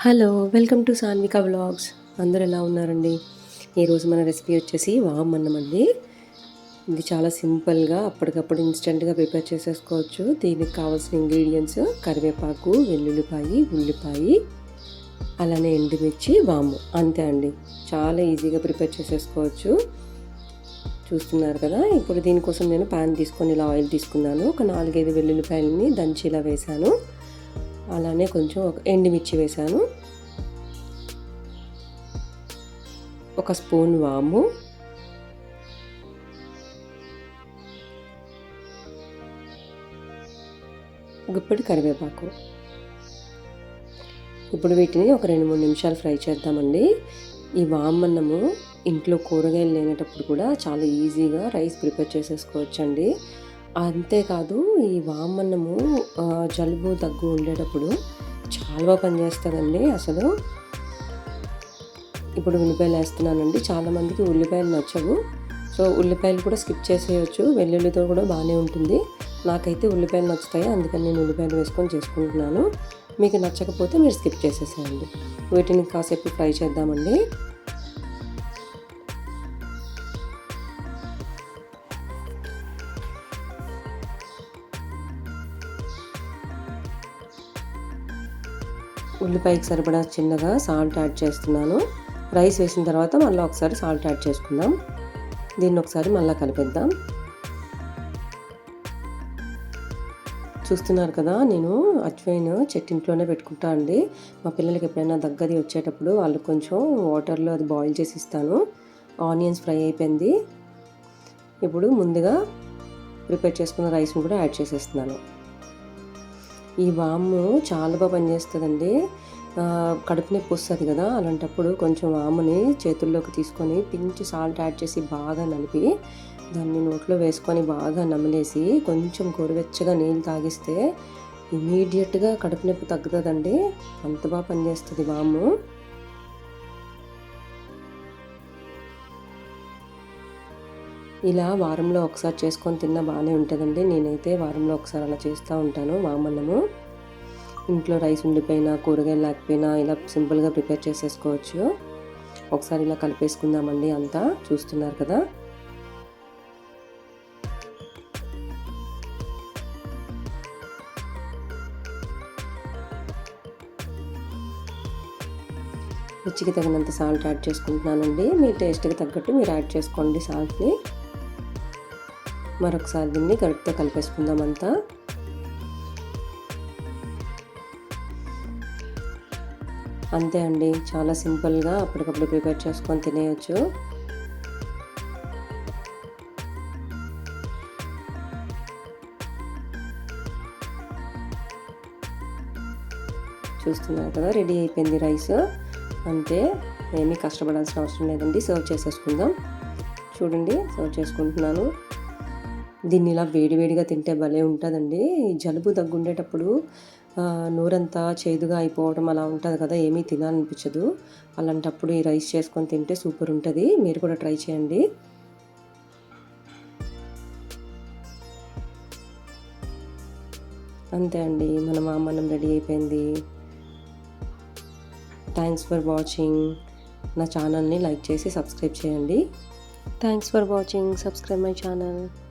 Hello welcome to Sanvika vlogs. అందరు ఎలా ఉన్నారండి? ఈరోజు మన రెసిపీ వచ్చేసి వామ్ అన్నం అండి. ఇది చాలా సింపుల్గా అప్పటికప్పుడు ఇన్స్టెంట్గా ప్రిపేర్ చేసేసుకోవచ్చు. దీనికి కావాల్సిన ఇంగ్రీడియంట్స్ కరివేపాకు వెల్లుల్లిపాయి ఉల్లిపాయ అలానే ఎండుమిర్చి వాము. అంతే అండి. చాలా ఈజీగా ప్రిపేర్ చేసేసుకోవచ్చు. చూస్తున్నారు కదా? ఇప్పుడు దీనికోసం నేను ప్యాన్ తీసుకొని ఇలా ఆయిల్ తీసుకున్నాను. ఒక నాలుగైదు వెల్లుల్లిపాయలని దంచి ఇలా వేశాను. అలానే కొంచెం ఒక ఎండుమిర్చి వేశాను ఒక స్పూన్ వాము. గుప్పటి కరివేపాకు. ఇప్పుడు వీటిని ఒక రెండు మూడు నిమిషాలు ఫ్రై చేద్దామండి. ఈ వామన్నము ఇంట్లో కూరగాయలు లేనటప్పుడు కూడా చాలా ఈజీగా రైస్ ప్రిపేర్ చేసేసుకోవచ్చండి. అంతేకాదు ఈ వామన్నము జలుబు దగ్గు ఉండేటప్పుడు చాలా బాగా పనిచేస్తుందండి అసలు. ఇప్పుడు ఉల్లిపాయలు వేస్తున్నానండి. చాలామందికి ఉల్లిపాయలు నచ్చవు. సో ఉల్లిపాయలు కూడా స్కిప్ చేసేయచ్చు. వెల్లుల్లితో కూడా బాగానే ఉంటుంది. నాకైతే ఉల్లిపాయలు నచ్చుతాయి. అందుకని నేను ఉల్లిపాయలు వేసుకొని చేసుకుంటున్నాను. మీకు నచ్చకపోతే మీరు స్కిప్ చేసేసేయండి. వీటిని కాసేపు ఫ్రై చేద్దామండి. ఉల్లిపాయకి సరిపడా చిన్నగా సాల్ట్ యాడ్ చేస్తున్నాను. రైస్ వేసిన తర్వాత మళ్ళీ ఒకసారి సాల్ట్ యాడ్ చేసుకుందాం. దీన్ని ఒకసారి మళ్ళీ కలిపిద్దాం. చూస్తున్నారు కదా నేను అజ్వైన్ చెట్టింట్లోనే పెట్టుకుంటా అండి. మా పిల్లలకి ఎప్పుడైనా దగ్గది వచ్చేటప్పుడు వాళ్ళు కొంచెం వాటర్లో అది బాయిల్ చేసి ఇస్తాను. ఆనియన్స్ ఫ్రై అయిపోయింది. ఇప్పుడు ముందుగా ప్రిపేర్ చేసుకున్న రైస్ని కూడా యాడ్ చేసేస్తున్నాను. ఈ వాము చాలా బాగా పనిచేస్తుందండి. కడుపు నొప్పి వస్తుంది కదా అలాంటప్పుడు కొంచెం వాముని చేతుల్లోకి తీసుకొని పించి సాల్ట్ యాడ్ చేసి బాగా నలిపి దాన్ని నోట్లో వేసుకొని బాగా నమిలేసి కొంచెం గోరువెచ్చగా నీళ్ళు తాగిస్తే ఇమీడియట్గా కడుపు నొప్పి తగ్గుతుందండి. అంత బాగా పనిచేస్తుంది వాము. ఇలా వారంలో ఒకసారి చేసుకొని తిన్నా బాగానే ఉంటుందండి. నేనైతే వారంలో ఒకసారి అలా చేస్తూ ఉంటాను వామన్నము ఇంట్లో రైస్ ఉండిపోయినా కూరగాయలు లేకపోయినా ఇలా సింపుల్గా ప్రిపేర్ చేసేసుకోవచ్చు. ఒకసారి ఇలా కలిపేసుకుందామండి అంతా. చూస్తున్నారు కదా. రుచికి తగినంత సాల్ట్ యాడ్ చేసుకుంటున్నానండి. మీ టేస్ట్కి తగ్గట్టు మీరు యాడ్ చేసుకోండి సాల్ట్ని. మరొకసారి దీన్ని గరిటతో కలిపేసుకుందాం అంతా. అంతే అండి చాలా సింపుల్గా అప్పటికప్పుడు ప్రిపేర్ చేసుకొని తినేయచ్చు. చూస్తున్నారు కదా రెడీ అయిపోయింది రైస్. అంతే ఏమీ కష్టపడాల్సిన అవసరం లేదండి సర్వ్ చేసేసుకుందాం. చూడండి సర్వ్ చేసుకుంటున్నాను. దీన్ని ఇలా వేడివేడిగా తింటే భలే ఉంటుందండి. జలుబు దగ్గుండేటప్పుడు నోరంతా చేదుగా అయిపోవడం అలా ఉంటుంది కదా ఏమీ తినాలనిపించదు. అలాంటప్పుడు ఈ రైస్ చేసుకొని తింటే సూపర్ ఉంటుంది. మీరు కూడా ట్రై చేయండి. అంతే అండి. మన మామన్నం రెడీ అయిపోయింది. థ్యాంక్స్ ఫర్ వాచింగ్ నా ఛానల్ని లైక్ చేసి సబ్స్క్రైబ్ చేయండి. Thanks for watching subscribe my channel